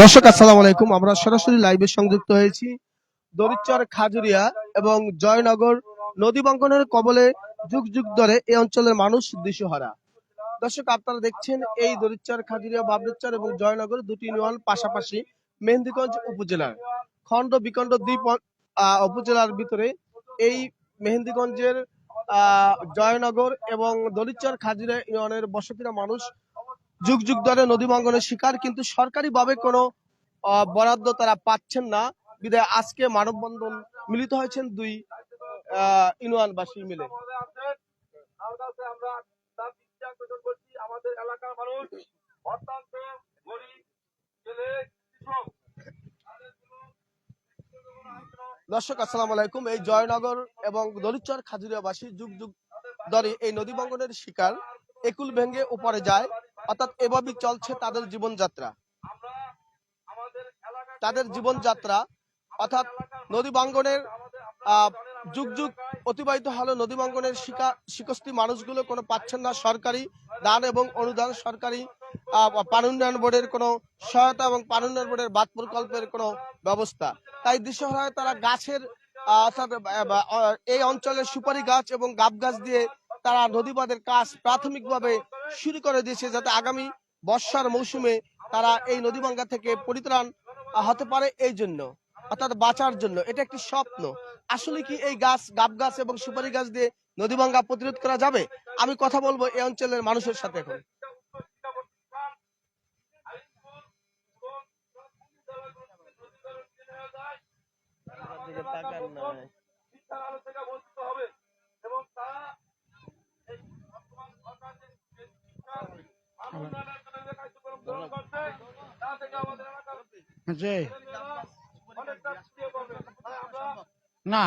দর্শক, আসসালামু আলাইকুম। আমরা সরাসরি লাইভে সংযুক্ত হয়েছি। দরিচর খাজুরিয়া এবং জয়নগর নদী বঙ্কনের কবলে যুগ যুগ ধরে এই অঞ্চলের মানুষ দিশেহারা। দর্শক, আপনারা দেখছেন এই দরিচর খাজুরিয়া বাবরেচর এবং জয়নগর দুটি ইউনিয়ন পাশাপাশি মেহেন্দিগঞ্জ উপজেলার। খণ্ড বিখণ্ড দ্বীপ উপজেলার ভিতরে এই মেহেন্দিগঞ্জের জয়নগর এবং দলিচর খাজুরিয়া ইউনিয়নের বসতিরা মানুষ যুগ যুগ ধরে নদী ভাঙ্গনের শিকার, কিন্তু সরকারিভাবে কোনো বরাদ্দ তারা পাচ্ছেন না। বিদায় আজকে মানববন্ধন মিলিত হয়েছেন দুই ইউনিয়নবাসী মিলে। দর্শক, আসসালাম আলাইকুম। এই জয়নগর এবং দলিচর খাজুরিয়াবাসী যুগ যুগ ধরে এই নদী ভাঙ্গনের শিকার, একুল ভেঙে উপরে যায়। অর্থাৎ এভাবেই চলছে তাদের জীবনযাত্রা। তাদের জীবনযাত্রা অর্থাৎ নদী ভাঙ্গনের আহ, যুগ যুগ অতিবাহিত হলো নদী ভাঙ্গনের শিকা শিকস্তি মানুষগুলো কোনো পাচ্ছেন না। সরকারি দান এবং অনুদান সরকারি আহ, পানি উন্নয়ন বোর্ডের কোনো সহায়তা এবং পানি উন্নয়ন বোর্ডের বাদ প্রকল্পের কোনো ব্যবস্থা। তাই দিশেহারায় তারা গাছের অর্থাৎ এই অঞ্চলের সুপারি গাছ এবং গাব গাছ দিয়ে তারা নদীবাদের কাজ প্রাথমিকভাবে শুরু করে দিয়েছে যাতে আগামী বর্ষার মৌসুমে তারা এই নদীভাঙ্গা থেকে পরিত্রাণ হতে পারে এই জন্য, অর্থাৎ বাঁচার জন্য। এটা একটি স্বপ্ন। আসলে কি এই গাছ, গাব গাছ এবং সুপারি গাছ দিয়ে নদীভাঙ্গা প্রতিরোধ করা যাবে? আমি কথা বলব এই অঞ্চলের মানুষের সাথে এখন। আলো থেকে বঞ্চিত হবে এবং তারা এই বর্তমান সরকার যে যে শিক্ষার মান উন্নয়নের জন্য যে কার্যক্রম গ্রহণ করছে তা থেকে আমাদের এলাকার জি। না।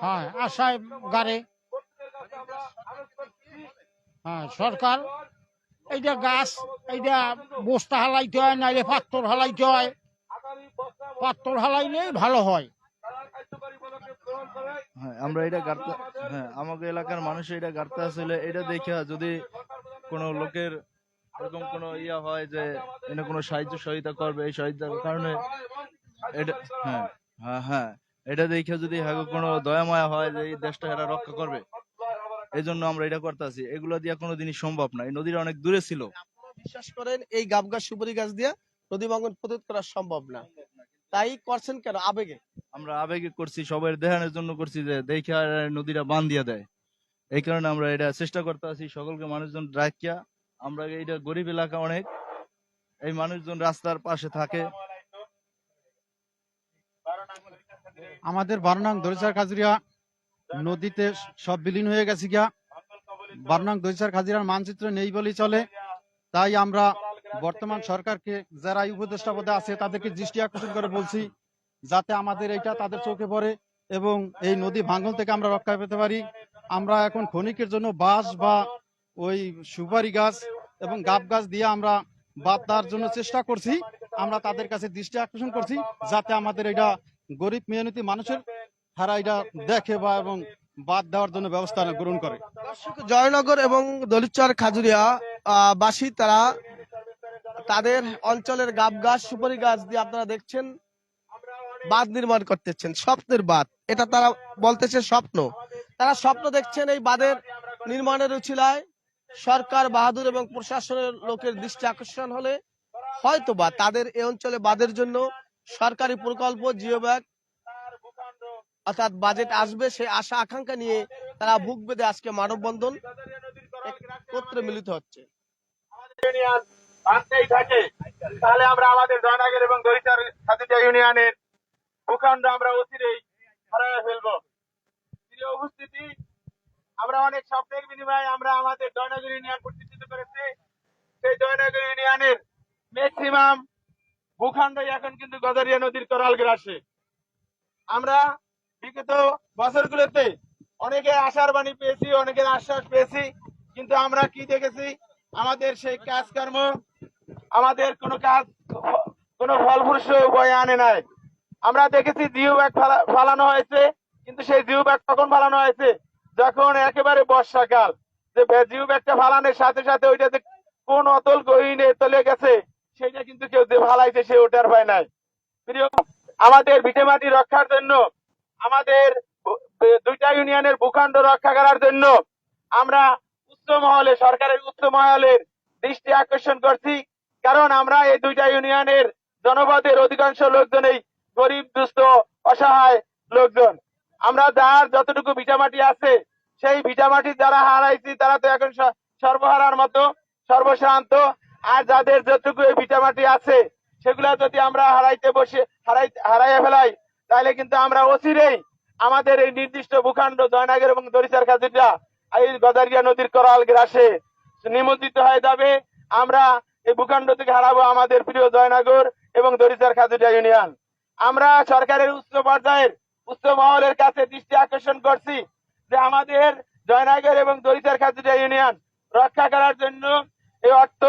হ্যাঁ আশায় গাড়ি। হ্যাঁ সরকার, এইটা গাছ, এইটা বস্তা হালাইতে হয়, নাইলে পাত্তর হালাইতে হয়। পাত্তর হালাইলেই ভালো হয়। হ্যাঁ আমরা এটা গাড়তে হ্যাঁ আমাকে এলাকার মানুষ এটা গাড়তে আসলে এটা দেখে যদি কোনো লোকের এরকম কোনো ইয়া হয় যে এনে কোনো সাহায্য সহায়তা করবে এই সহায়তার কারণে এটা হ্যাঁ হ্যাঁ। হ্যাঁ এটা দেখে যদি হ্যাঁ কোনো দয়া মায়া হয় যে এই দেশটা এরা রক্ষা করবে এই জন্য আমরা এটা করতেছি এগুলো দিয়ে কোনো জিনিস সম্ভব না। এই নদীটা অনেক দূরে ছিল। বিশ্বাস করেন এই গাব গাছ সুপারি গাছ দিয়ে নদী ভাঙ্গন প্রতিরোধ করা সম্ভব না। তাই করছেন কেন? আবেগে। আমরা আবেগে করছি, সবাই দেখানোর জন্য করছি যে দেখে নদীটা বান দিয়ে দেয়। এই কারণে আমরা এটা চেষ্টা করতে আছি সকলকে মানুষজন রাখিয়া আমরা এইটা গরিব এলাকা অনেক। এই মানুষজন রাস্তার পাশে থাকে। আমাদের বারনাং দরিচার খাজুরিয়া নদীতে সব বিলীন হয়ে গেছে গিয়া। বারনাং দরিচার খাজুরিয়ার মানচিত্র নেই বলেই চলে। তাই আমরা বর্তমান সরকারকে যারা উপদেষ্টা পদে আছে, তাদেরকে দৃষ্টি আকর্ষণ করে বলছি যাতে আমাদের এটা তাদের চোখে পড়ে এবং এই নদী ভাঙন থেকে আমরা রক্ষা পেতে পারি। আমরা এখন ক্ষণিকের জন্য বাঁশ বা ওই সুপারি গাছ এবং গাব গাছ দিয়ে আমরা বাদ দেওয়ার জন্য চেষ্টা করছি। আমরা তাদের কাছে দৃষ্টি আকর্ষণ করছি যাতে আমাদের এটা গরিব মেহনতি মানুষের তারা এটা দেখে বা এবং বাদ দেওয়ার জন্য ব্যবস্থা গ্রহণ করে। জয়নগর এবং দলিচর খাজুরিয়া আহ, বাসী তারা তাদের অঞ্চলের গাব গাছ সুপারি গাছ দিয়ে আপনারা দেখছেন। বাঁধ নির্মাণ করতেছেন, স্বপ্নের বাঁধ। এটা তারা বলতেছে স্বপ্ন। তারা স্বপ্ন দেখছেন এই বাঁধের নির্মাণের উচিলায় সরকার, বাহাদুর এবং প্রশাসনের লোকের দৃষ্টি আকর্ষণ হলে হয়তো বা তাদের এ অঞ্চলে বাঁধের জন্য সরকারি প্রকল্প জিও ব্যাগ অর্থাৎ বাজেট আসবে সেই আশা, আকাঙ্ক্ষা নিয়ে তারা বুক বেঁধে আজকে মানববন্ধন একত্রে মিলিত হচ্ছে। তাহলে আমরা আমাদের জয়নগর এবং খাদিজা ইউনিয়নের ভূখণ্ড আমরা অচিরেই হারায় ফেলব। উপস্থিতি, আমরা অনেক স্বপ্নের বিনিময়ে আমরা আমাদের জয়নগর ইউনিয়ন প্রতিষ্ঠিত করেছি। সেই জয়নগর ইউনিয়নের ম্যাক্সিমাম ভূখণ্ডই এখন কিন্তু গদারিয়া নদীর করাল গ্রাসে। আমরা বিগত বছরগুলোতে অনেকে আশার বাণী পেয়েছি অনেকের আশ্বাস পেয়েছি, কিন্তু আমরা কি দেখেছি? আমাদের সেই কাজকর্ম, আমাদের কোনো কাজ, কোনো ফলপ্রসূ বয়ে আনে নাই। আমরা দেখেছি জিও ব্যাগ ফালানো হয়েছে, কিন্তু সেই জিও ব্যাগ কখন ফালানো হয়েছে? যখন একেবারে বর্ষাকাল, যে জিও ব্যাগটা ফালানোর সাথে সাথে ওইটাতে কোন অতল গহীনে চলে গেছে সেটা কিন্তু কেউ যে ভালাইছে সে ওটার ভয় নাই। প্রিয়, আমাদের ভিটেমাটি রক্ষার জন্য, আমাদের দুইটা ইউনিয়নের ভূখণ্ড রক্ষা করার জন্য আমরা উচ্চ মহলে, সরকারের উচ্চ মহলের দৃষ্টি আকর্ষণ করছি, কারণ আমরা এই দুইটা ইউনিয়নের জনপদের অধিকাংশ লোকজনই গরিব, দুস্থ, অসহায় লোকজন। আমরা যার যতটুকু ভিটামাটি আছে, সেই ভিটামাটি যারা হারাইছি, তারা তো এখন সর্বহারার মতো, সর্বশান্ত। আর যাদের যতটুকু এই ভিটামাটি আছে, সেগুলা যদি আমরা হারাইতে বসে হারাই হারাইয়া ফেলাই, তাহলে কিন্তু আমরা অচিরেই আমাদের এই নির্দিষ্ট ভূখণ্ড, জয়নগর এবং দরিচার খাজুরা, এই গদারিয়া নদীর করাল গ্রাসে নিমজ্জিত হয়ে যাবে। আমরা এই ভূখণ্ড থেকে হারাবো আমাদের প্রিয় জয়নগর এবং দরিচার খাজুরা ইউনিয়ন। আমরা সরকারের উচ্চ পর্যায়ের, উচ্চ মহলের কাছে দৃষ্টি আকর্ষণ করছি যে আমাদের জয়নগর এবং দরিচার খাজুরা ইউনিয়ন রক্ষা করার জন্য এই অর্থ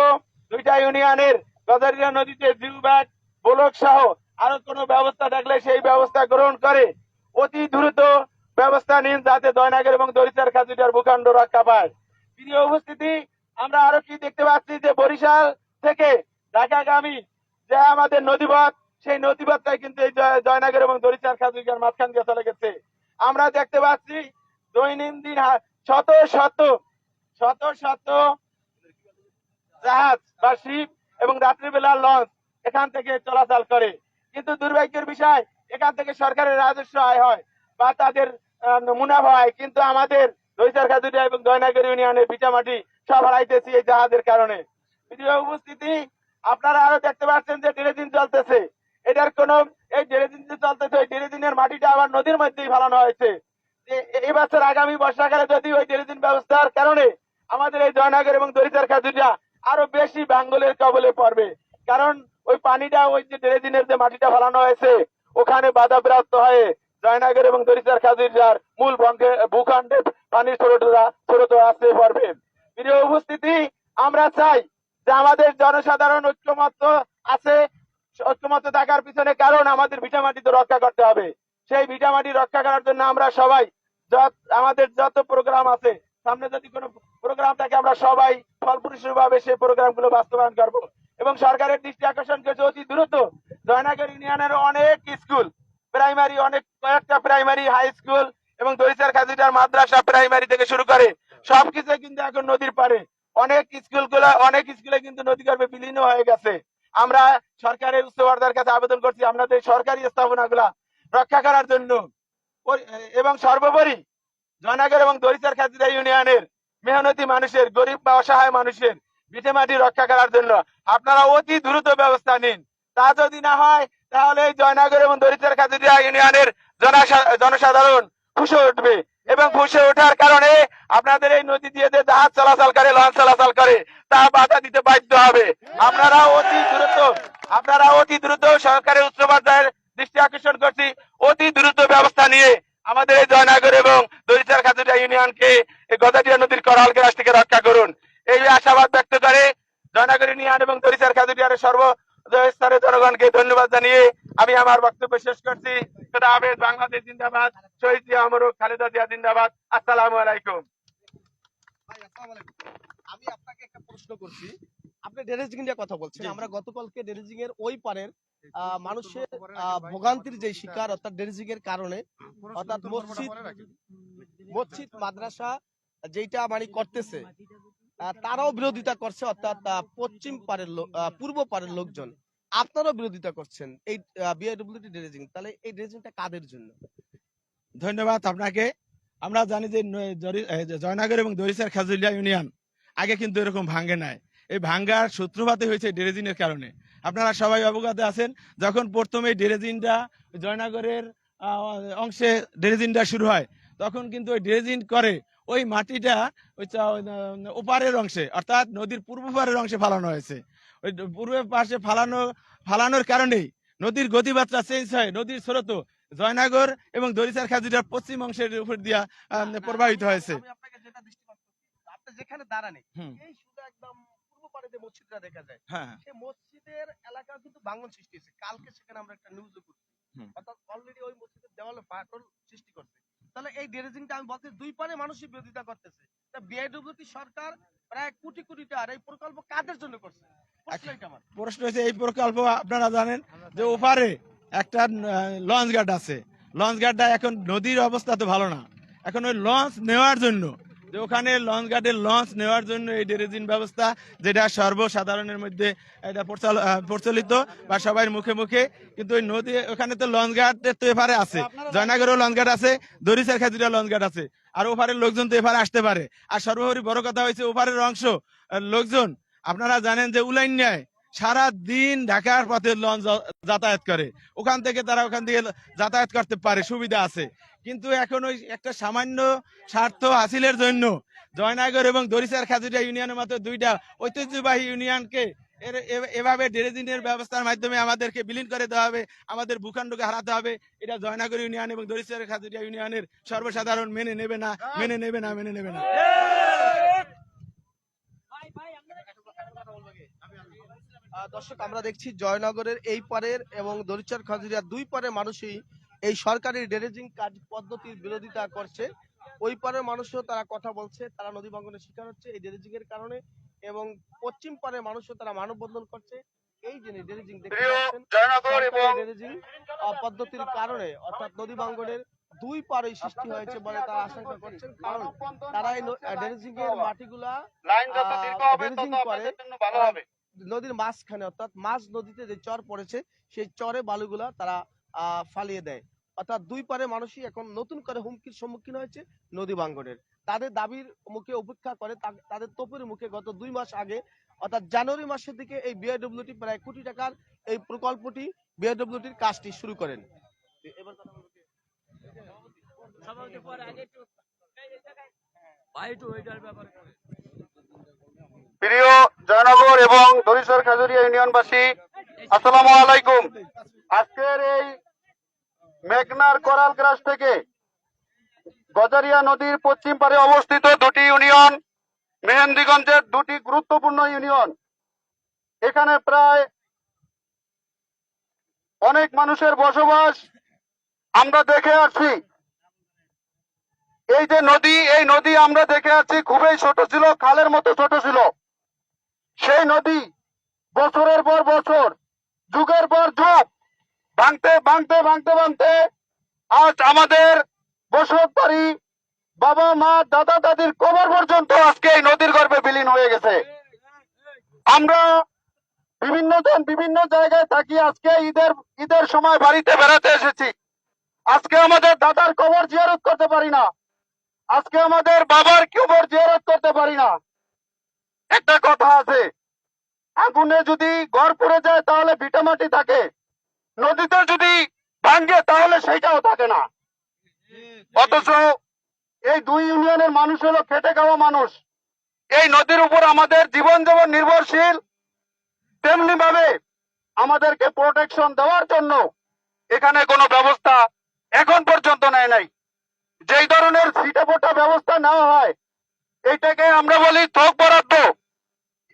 দুইটা ইউনিয়নের গদারিয়া নদীতে জিউব্যাগ ব্লক সহ আরও কোনো ব্যবস্থা থাকলে সেই ব্যবস্থা গ্রহণ করে। অতি দ্রুত ব্যবস্থা নিন যাতে জয়নগর এবং দরিচার খাজুরিয়ার ভূখণ্ড রক্ষা পায়। প্রিয় উপস্থিতি, আমরা আরও কি দেখতে পাচ্ছি যে বরিশাল থেকে ঢাকাগামী যে আমাদের নদীপথ সেই নদীপথটাই কিন্তু এই জয়- জয়নগর এবং দরিচার খাজুরিয়ার মাঝখান দিয়ে চলে গেছে। আমরা দেখতে পাচ্ছি দৈনন্দিন শত শত শত শত জাহাজ বা শিপ এবং রাত্রিবেলা লঞ্চ এখান থেকে চলাচল করে। কিন্তু দুর্ভাগ্যের বিষয়, এখান থেকে সরকারের রাজস্ব আয় হয় বা তাদের মুনাফা হয়। কিন্তু আমাদের দৈচার খাজুরিয়া এবং দয়নাগর ইউনিয়নের ভিটামাটি সব হারাইতেছি এই জাহাজের কারণে। উপস্থিতি, আপনারা আরও দেখতে পাচ্ছেন যে ডেরেজিন চলতেছে। এটার কোন, এই ডেরেজিন যে চলতেছে, ওই ডেরেজিনের মাটিটা আবার নদীর মধ্যেই ফেলানো হয়েছে। এই বছর আগামী বর্ষাকালে যদি ওই ডেরেজিন ব্যবস্থার কারণে আমাদের এই জয়নগর এবং দরিদ্র খাজুরিয়া আরও বেশি বাঙ্গলের কবলে পড়বে। কারণ ওই পানিটা, ওই যে ডেরেজিনের যে মাটিটা ফেলানো হয়েছে, ওখানে বাধাপ্রাপ্ত হয়ে জয়নগর এবং দরিদ্র খাজুরিয়ার মূল ভঙ্গে, ভূখণ্ডে পানির স্রোতরা স্রোত আসতে পারবে। প্রিয় উপস্থিতি, আমরা চাই যে আমাদের জনসাধারণ ঐক্যমত্য আছে ঐক্যমত্য থাকার পিছনে কারণ আমাদের ভিটামাটি তো রক্ষা করতে হবে। সেই ভিটামাটি রক্ষা করার জন্য আমরা সবাই আমাদের যত প্রোগ্রাম আছে, সামনে যদি কোনো প্রোগ্রাম থাকে, আমরা সবাই ফলপ্রসূ ভাবে সেই প্রোগ্রামগুলো বাস্তবায়ন করব। এবং সরকারের দৃষ্টি আকর্ষণ করেছে অতি দ্রুত জয়নগর ইউনিয়নের অনেক স্কুল, প্রাইমারি, অনেক কয়েকটা প্রাইমারি, হাই স্কুল এবং দরিচার খাজিটার মাদ্রাসা প্রাইমারি থেকে শুরু করে সবকিছু কিন্তু এখন নদীর পারে অনেক স্কুলগুলো অনেক স্কুলে কিন্তু নদী গর্ভে বিলীন হয়ে গেছে। আমরা সরকারের উচ্চ পর্যায়ের কাছে আবেদন করছি আপনাদের সরকারি স্থাপনাগুলা রক্ষা করার জন্য। এবং সর্বোপরি জয়নগর এবং দরিচার খাজিরা ইউনিয়নের মেহনতি মানুষের, গরিব বা অসহায় মানুষের ভিটেমাটি রক্ষা করার জন্য আপনারা অতি দ্রুত ব্যবস্থা নিন। তা যদি না হয়, তাহলে জয়নগর এবং দরিদ্র খাজুরিয়া ইউনিয়নের জনসা- জনসাধারণ ফুসে উঠবে এবং ফুসে ওঠার কারণে আপনাদের এই নদী দিয়ে যে জাহাজ চলাচল করে, লঞ্চ চলাচল করে, তা বাধা দিতে বাধ্য হবে। আপনারা অতি দ্রুত, আপনারা অতি দ্রুত সরকারের উচ্চ পর্যায়ের দৃষ্টি আকর্ষণ করছি। অতি দ্রুত ব্যবস্থা নিয়ে আমাদের এই জয়নগর এবং দরিদ্র খাজুরিয়া ইউনিয়নকে গদাটিয়া নদীর করাল গ্রাস থেকে রক্ষা করুন। এই আশাবাদ ব্যক্ত করে জয়নগর ইউনিয়ন এবং দরিদ্র খাজুরিয়ার সর্ব স্তরের জনগণকে ধন্যবাদ জানিয়ে আমি আমার বক্তব্য শেষ করছি। খোদা হাফেজ বাংলাদেশ জিন্দাবাদ শহীদ জিয়া খালেদা জিয়া জিন্দাবাদ। আসসালামু আলাইকুম। আমি আপনাকে একটা প্রশ্ন করছি। আপনি ডেরেজিং নিয়ে কথা বলছেন। আমরা গতকালকে ডেরেজিং এর ওই পারের আহ, মানুষের ভোগান্তির যে শিকার অর্থাৎ ডেরেজিং এর কারণে অর্থাৎ মসজিদ মসজিদ মাদ্রাসা যেটা মানে করতেছে তারাও বিরোধিতা করছে অর্থাৎ পশ্চিম পারের লো- আহ, পূর্ব পারের লোকজন। আপনারাও বিরোধিতা করছেন এই বিআইডব্লিউটি ড্রেজিং তাহলে এই ড্রেজিংটা কাদের জন্য? ধন্যবাদ আপনাকে। আমরা জানি যে জয়নগর এবং দরিচার খাজুলিয়া ইউনিয়ন আগে কিন্তু এরকম ভাঙ্গে নাই। এই ভাঙ্গার সূত্রপাতে হয়েছে ডেরেজিনের কারণে। আপনারা সবাই অবগত আছেন যখন প্রথমে ডেরেজিনটা জয়নগরের অংশে ডেরেজিনটা শুরু হয় তখন কিন্তু ওই ডেরেজিন করে ওই মাটিটা ওই ওপারের অংশে অর্থাৎ নদীর পূর্ব পারের অংশে ফালানো হয়েছে। ওই ড- পূর্ব পাশে ফালানো ফালানোর কারণেই নদীর গতিমাত্রা চেঞ্জ হয়। নদীর স্রোত জয়নগর এবং দরিচার খাজিটার পশ্চিম অংশের উপর দিয়া প্রবাহিত হয়েছে। যেখানে দাঁড়ানে এই শুধু একদম পূর্ব পারে যে মসজিদটা দেখা যায় হ্যাঁ সেই মসজিদের এলাকা কিন্তু ভাঙন সৃষ্টি হয়েছে। কালকে সেখানে আমরা একটা নিউজ করছি অর্থাৎ অলরেডি ওই মসজিদের দেওয়ালে ফাটল সৃষ্টি করছে। তাহলে এই ড্রেজিংটা আমি বলতে দুই পারে মানুষই বিরোধিতা করতেছে। তা বিআইডব্লিউটি সরকার প্রায় কোটি কোটি টাকার এই প্রকল্প কাদের জন্য করছে? প্রশ্ন এটা প্রশ্ন হচ্ছে এই প্রকল্প আপনারা জানেন যে ওপারে একটা লঞ্চ গার্ড আছে। লঞ্চ গার্ডটা এখন নদীর অবস্থা তো ভালো না। এখন ওই লঞ্চ নেওয়ার জন্য যে ওখানে লঞ্চ গার্ডের লঞ্চ নেওয়ার জন্য এই ডেরেজিন ব্যবস্থা যেটা সর্বসাধারণের মধ্যে এটা প্রচলিত বা সবার মুখে মুখে কিন্তু ওই নদী ওখানে তো লঞ্চ গার্ডের তো এপারে আছে। জয়নগরেও লঞ্চ গার্ড আছে দরিচার খাজুরিয়া লঞ্চ গার্ড আছে। আর ওপারের লোকজন তো এপারে আসতে পারে। আর সর্বোপরি বড় কথা হয়েছে ওপারের অংশ লোকজন আপনারা জানেন যে উলাইন্যায় সারা দিন ঢাকার পথে লঞ্চ যাতায়াত করে। ওখান থেকে তারা ওখান থেকে যাতায়াত করতে পারে, সুবিধা আছে। কিন্তু এখন ওই একটা সামান্য স্বার্থ হাসিলের জন্য জয়নগর এবং দরিচার খাজুরিয়া ইউনিয়নের মতো দুইটা ঐতিহ্যবাহী ইউনিয়নকে এর- এভাবে ডেরেজিনের ব্যবস্থার মাধ্যমে আমাদেরকে বিলীন করে দেওয়া হবে, আমাদের ভূখণ্ডকে হারাতে হবে, এটা জয়নগর ইউনিয়ন এবং দরিচার খাজুরিয়া ইউনিয়নের সর্বসাধারণ মেনে নেবে না, মেনে নেবে না, মেনে নেবে না। দর্শক আমরা দেখছি জয়নগরের এই পারের এবং দরিচার খাজুরিয়া দুই পারের মানুষই এই সরকারি ড্রেনেজিং কাজ পদ্ধতির বিরোধিতা করছে। ওই পারের মানুষও তারা কথা বলছে তারা নদী ভাঙ্গনের শিকার হচ্ছে এই ড্রেনেজিং এর কারণে এবং পশ্চিম পারের মানুষও তারা মানববন্ধন করছে। এই যে পাচ্ছেন জয়নগর এবং ড্রেনেজিং পদ্ধতির কারণে অর্থাৎ নদী ভাঙ্গনের দুই পারে সৃষ্টি হয়েছে বলে তারা আশঙ্কা করছেন। কারণ তারা এই ড্রেনেজিং এর মাটিগুলা লাইন যত দীর্ঘ হবে তত আপনাদের জন্য ভালো হবে। নদীর মাঝখানে, অর্থাৎ মাঝ নদীতে যে চর পড়েছে, সেই চরে বালুগুলা তারা ফালিয়ে দেয়। অর্থাৎ দুই পারে মানুষই এখন নতুন করে হুমকির সম্মুখীন হয়েছে নদী ভাঙ্গনের তাদের দাবির মুখে উপেক্ষা করে তাদের তোপের মুখে গত দুই মাস আগে, অর্থাৎ জানুয়ারি মাসের দিকে এই বিআইডব্লিউটি প্রায় কোটি টাকার এই প্রকল্পটি বিআইডব্লিউটির কাজটি শুরু করেন। এবার? প্রিয় জয়নগর এবং দরিশ্বর খাজুরিয়া ইউনিয়নবাসী, আসসালামু আলাইকুম। আজকের এই মেঘনার করাল গ্রাস থেকে গজারিয়া নদীর পশ্চিম পারে অবস্থিত দুটি ইউনিয়ন, মেহেন্দিগঞ্জের দুটি গুরুত্বপূর্ণ ইউনিয়ন। এখানে প্রায় অনেক মানুষের বসবাস আমরা দেখে আসছি। এই যে নদী, এই নদী আমরা দেখে আছি খুবই ছোট ছিল, খালের মতো ছোট ছিল। সেই নদী বছরের পর বছর, যুগের পর যুগ, ভাঙতে ভাঙতে ভাঙতে ভাঙতে আজ আমাদের বসত বাড়ি বাবা, মা, দাদা, দাদির কবর পর্যন্ত আজকে এই নদীর গর্ভে বিলীন হয়ে গেছে। আমরা বিভিন্ন জন বিভিন্ন জায়গায় থাকি, আজকে ঈদের ঈদের সময় বাড়িতে বেড়াতে এসেছি। আজকে আমাদের দাদার কবর জিয়ারত করতে পারি না। আজকে আমাদের বাবার কবর জিয়ারত করতে পারি না। একটা কথা আছে। আগুনে যদি ঘর পুড়ে যায়, তাহলে ভিটামাটি থাকে। নদীতে যদি ভাঙ্গে তাহলে সেইটাও থাকে না। অথচ এই দুই ইউনিয়নের মানুষ হলো খেটে খাওয়া মানুষ। এই নদীর উপর আমাদের জীবন যেমন নির্ভরশীল। তেমনি ভাবে আমাদেরকে প্রোটেকশন দেওয়ার জন্য এখানে কোনো ব্যবস্থা এখন পর্যন্ত নেয় নাই। যেই ধরনের ফোটা ব্যবস্থা নেওয়া হয় এইটাকে আমরা বলি থোক বরাদ্দ।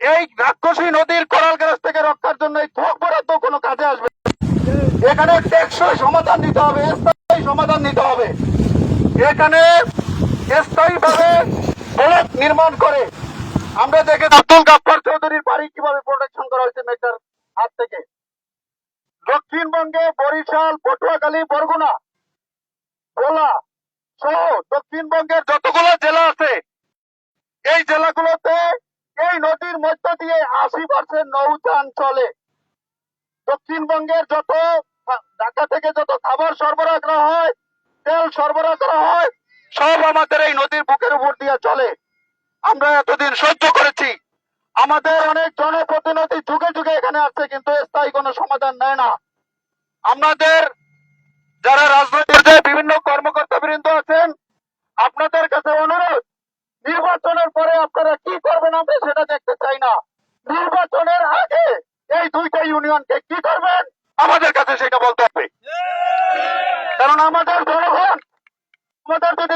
এই রাক্ষসী নদীর কোরাল গ্রাস থেকে রক্ষার জন্য এই থোক বরাদ্দ কোনো কাজে আসবে। এখানে টেকসই সমাধান নিতে হবে, স্থায়ী সমাধান নিতে হবে। এখানে স্থায়ী ভাবে ব্লক নির্মাণ করে। আমরা দেখে আব্দুল গাফফার চৌধুরীর বাড়ি কীভাবে প্রোটেকশন করা হয়েছে মেঘটার হাত থেকে। দক্ষিণবঙ্গে বরিশাল, পটুয়াখালী, বরগুনা ভোলা সহ দক্ষিণবঙ্গের যতগুলো জেলা আছে এই জেলাগুলোতে এই নদীর মধ্য দিয়ে আশি পার্সেন্ট নৌযান চলে। দক্ষিণবঙ্গের যত, ঢাকা থেকে যত খাবার সরবরাহ করা হয়, তেল সরবরাহ করা হয়, সব আমাদের এই নদীর বুকের উপর দিয়ে চলে। আমরা এতদিন সহ্য করেছি। আমাদের অনেক জনপ্রতিনিধি যুগে যুগে এখানে আসছে, কিন্তু স্থায়ী কোনো সমাধান নেয় না। আমাদের যারা রাজনৈতিক বিভিন্ন কর্মকর্তা বৃন্দ আছেন, আপনাদের কাছে অনুরোধ নির্বাচনের পরে আপনারা কি করবেন আমি সেটা দেখতে চাই না। নির্বাচনের আগে এই দুইটা ইউনিয়নকে কি করবেন? আমাদের কাছে সেটা বলতে হবে। কারণ আমাদের জনগণ আমাদের যদি